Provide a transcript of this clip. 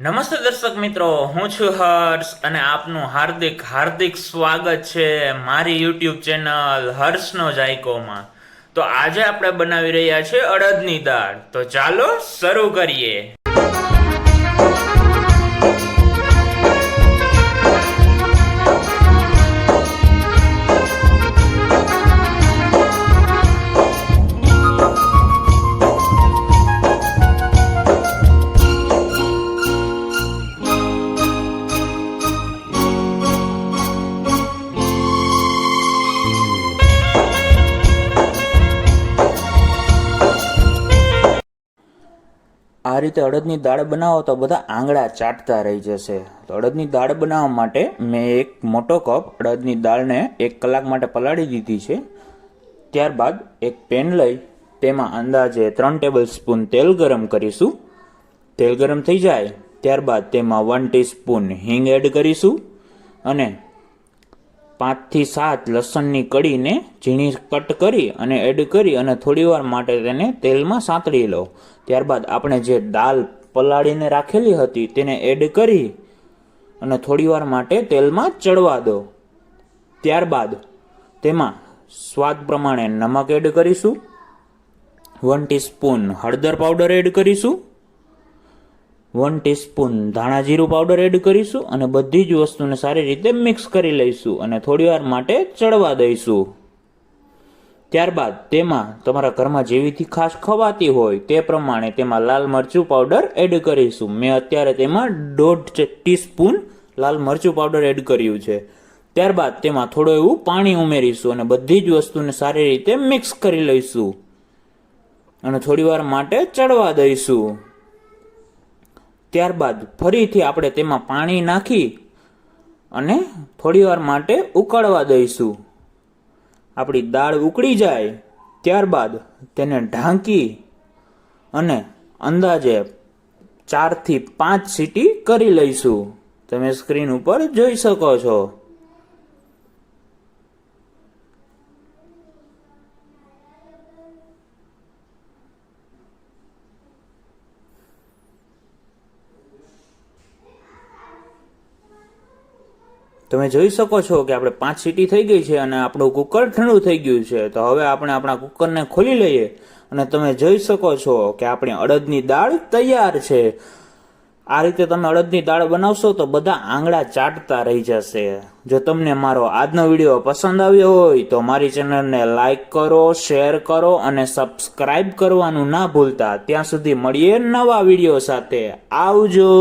નમસ્તે દર્શક મિત્રો, હું છું હર્ષ અને આપનું હાર્દિક હાર્દિક સ્વાગત છે મારી યુટ્યુબ ચેનલ હર્ષનો જાયકોમાં. તો આજે આપણે બનાવી રહ્યા છે અડદની દાળ. તો ચાલો શરૂ કરીએ. આ રીતે અડદની દાળ બનાવો તો બધા આંગળા ચાટતા રહી જશે. તો અડદની દાળ બનાવવા માટે મેં એક મોટો કપ અડદની દાળને એક કલાક માટે પલાળી દીધી છે. ત્યારબાદ એક પેન લઈ તેમાં અંદાજે ત્રણ ટેબલ સ્પૂન તેલ ગરમ કરીશું. તેલ ગરમ થઈ જાય. ત્યારબાદ તેમાં વન ટીસ્પૂન હિંગ એડ કરીશું. અને પાંચથી સાત લસણની કળીને ઝીણી કટ કરી અને એડ કરી અને થોડીવાર માટે તેને તેલમાં સાંતળી લો. ત્યારબાદ આપણે જે દાલ પલાળીને રાખેલી હતી તેને એડ કરી અને થોડીવાર માટે તેલમાં ચડવા દો. ત્યારબાદ તેમાં સ્વાદ પ્રમાણે નમક એડ કરીશું. વન ટીસ્પૂન હળદર પાવડર એડ કરીશું. વન ટીસ્પૂન ધાણા જીરું પાવડર એડ કરીશું અને બધી જ વસ્તુને સારી રીતે મિક્સ કરી લઈશું અને થોડીવાર માટે ચડવા દઈશું. ત્યારબાદ તેમાં તમારા ઘરમાં જેવી તીખાશ ખવાતી હોય તે પ્રમાણે તેમાં લાલ મરચું પાવડર એડ કરીશું. મેં અત્યારે તેમાં દોઢ ટીસ્પૂન લાલ મરચું પાવડર એડ કર્યું છે. ત્યારબાદ તેમાં થોડું એવું પાણી ઉમેરીશું અને બધી જ વસ્તુને સારી રીતે મિક્સ કરી લઈશું. અને થોડીવાર માટે ચડવા દઈશું. ત્યારબાદ ફરીથી આપણે તેમાં પાણી નાખી અને થોડીવાર માટે ઉકળવા દઈશું. આપણી દાળ ઉકળી જાય, ત્યારબાદ તેને ઢાંકી અને અંદાજે ચારથી પાંચ સીટી કરી લઈશું. તમે સ્ક્રીન ઉપર જોઈ શકો છો. તમે જોઈ શકો છો કે આપણે પાંચ સીટી થઈ ગઈ છે અને આપણું કુકર ઠંડુ થઈ ગયું છે. તો હવે આપણે આપણા કુકરને ખોલી લઈએ અને તમે જોઈ શકો છો કે આપણી અડદની દાળ તૈયાર છે. આ રીતે તમે અડદની દાળ બનાવશો તો બધા આંગળા ચાટતા રહી જશે. જો તમને મારો આજનો વીડિયો પસંદ આવ્યો હોય તો મારી ચેનલને લાઈક કરો, શેર કરો અને સબસ્ક્રાઇબ કરવાનું ના ભૂલતા. ત્યાં સુધી મળીએ નવા વીડિયો સાથે. આવજો!